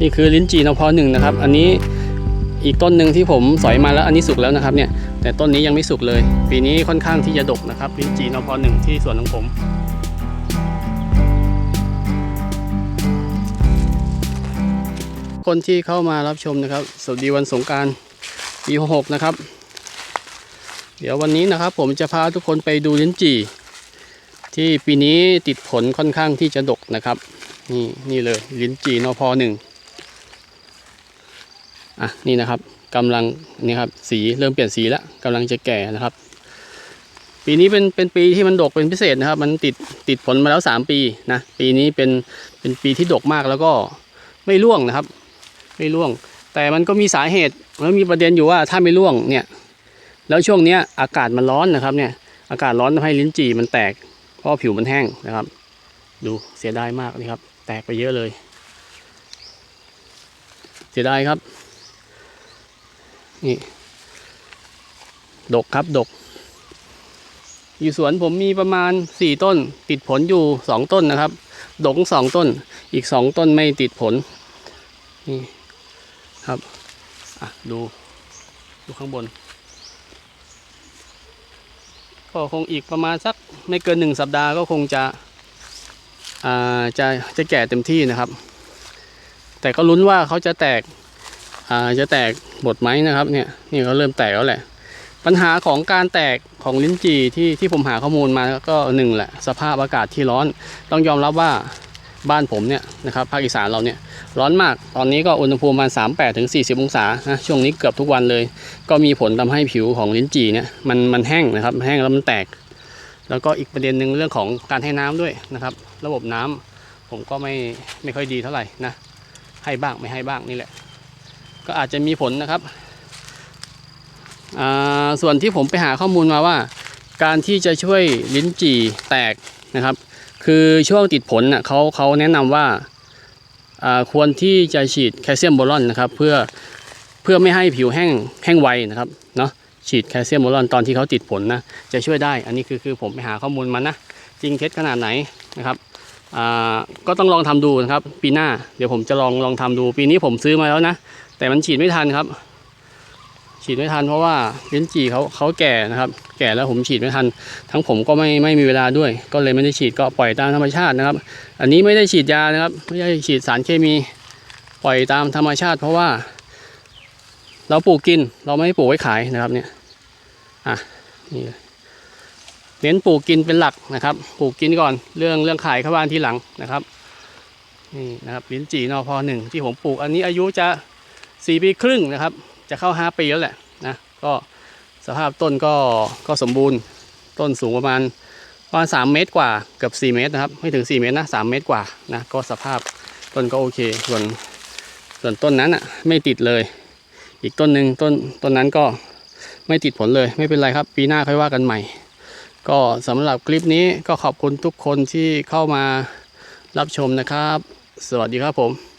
นี่คือลิ้นจี่นพหนึ่งนะครับ อันนี้อีกต้นหนึ่งที่ผมสอยมาแล้วอันนี้สุกแล้วนะครับเนี่ยแต่ต้นนี้ยังไม่สุกเลย ปีนี้ค่อนข้างที่จะดกนะครับลิ้นจี่นพหนึ่งที่สวนของผมคนที่เข้ามารับชมนะครับ สวัสดีวันสงการปี66นะครับ เดี๋ยววันนี้นะครับผมจะพาทุกคนไปดูลิ้นจี่ ที่ปีนี้ติดผลค่อนข้างที่จะดกนะครับ นี่นี่เลยลิ้นจี่นพหนึ่ง อะนี่นะครับกำลังนี่ครับสีเริ่มเปลี่ยนสีแล้วกำลังจะแก่นะครับ ปีนี้เป็นเป็นปีที่มันดกเป็นพิเศษนะครับ มันติดติดผลมาแล้ว 3 ปีนะปีนี้เป็นเป็นปีที่ดกมากแล้วก็ไม่ร่วงนะครับ ไม่ร่วง แต่มันก็มีสาเหตุแล้วมีประเด็นอยู่ว่าถ้าไม่ร่วงเนี่ยแล้วช่วงเนี้ยอากาศมันร้อนนะครับเนี่ยอากาศร้อนทำให้ลิ้นจี่มันแตกเพราะผิวมันแห้งนะครับ ดูเสียดายมากนี่ครับ แตกไปเยอะเลย เสียดายครับ นี่ ดกครับดก อยู่สวนผมมีประมาณสี่ต้น ติดผลอยู่สองต้นนะครับ ดกสองต้น อีกสองต้นไม่ติดผล นี่ครับ อะ ดู ดูข้างบน ก็คงอีกประมาณสักไม่เกินหนึ่งสัปดาห์ก็คงจะอ่าจะจะแก่เต็มที่นะครับ แต่ก็ลุ้นว่าเขาจะแตก จะแตกหมดไหมนะครับเนี่ยนี่เขาเริ่มแตกแล้วแหละ ปัญหาของการแตกของลิ้นจี่ที่ที่ผมหาข้อมูลมาก็หนึ่งแหละสภาพอากาศที่ร้อน ต้องยอมรับว่าบ้านผมเนี่ยนะครับภาคอีสานเราเนี่ยร้อนมากตอนนี้ก็อุณหภูมิประมาณ 38ถึง40 องศานะช่วงนี้เกือบทุกวันเลย ก็มีผลทำให้ผิวของลิ้นจี่เนี่ยมันมันแห้งนะครับแห้งแล้วมันแตก แล้วก็อีกประเด็นหนึ่งเรื่องของการให้น้ำด้วยนะครับ ระบบน้ำผมก็ไม่ไม่ค่อยดีเท่าไหร่นะให้บ้างไม่ให้บ้างนี่แหละ ก็อาจจะมีผลนะครับส่วนที่ผมไปหาข้อมูลมาว่า การที่จะช่วยลิ้นจี่แตกนะครับ คือช่วงติดผลนะเขาเขาแนะนำว่าอ่าควรที่จะฉีดแคลเซียมโบรอนนะครับเพื่อเพื่อไม่ให้ผิวแห้งแห้งไวนะครับเนาะฉีดแคลเซียมโบรอนตอนที่เขาติดผลนะจะช่วยได้ อันนี้คือคือผมไปหาข้อมูลมานะจริงเท็จขนาดไหนนะครับ ก็ต้องลองทำดูนะครับ ปีหน้าเดี๋ยวผมจะลองลองทำดู ปีนี้ผมซื้อมาแล้วนะ แต่มันฉีดไม่ทันครับ ฉีดไม่ทันเพราะว่าลิ้นจี่เขาเขาแก่นะครับ แก่แล้วผมฉีดไม่ทัน ทั้งผมก็ไม่ไม่มีเวลาด้วย ก็เลยไม่ได้ฉีดก็ปล่อยตามธรรมชาตินะครับ อันนี้ไม่ได้ฉีดยานะครับ ไม่ได้ฉีดสารเคมีปล่อยตามธรรมชาติ เพราะว่า เราปลูกกินเราไม่ได้ปลูกไว้ขายนะครับเนี่ยอะนี่ เน้นปลูกกินเป็นหลักนะครับ ปลูกกินก่อนเรื่องเรื่องขายเข้าบ้านทีหลังนะครับนี่นะครับลิ้นจี่นอพอหนึ่งที่ผมปลูกอันนี้อายุจะสี่ปีครึ่งนะครับ จะเข้าห้าปีแล้วแหละนะก็สภาพต้นก็ก็สมบูรณ์ต้นสูงประมาณประมาณสามเมตรกว่าเกือบสี่เมตรนะครับ ไม่ถึงสี่เมตรนะสามเมตรกว่านะก็สภาพต้นก็โอเค ส่วนส่วนต้นนั้นอะไม่ติดเลย อีกต้นหนึ่งต้นต้นนั้นก็ไม่ติดผลเลยไม่เป็นไรครับ ปีหน้าค่อยว่ากันใหม่ ก็สำหรับคลิปนี้ก็ขอบคุณทุกคนที่เข้ามารับชมนะครับ สวัสดีครับผม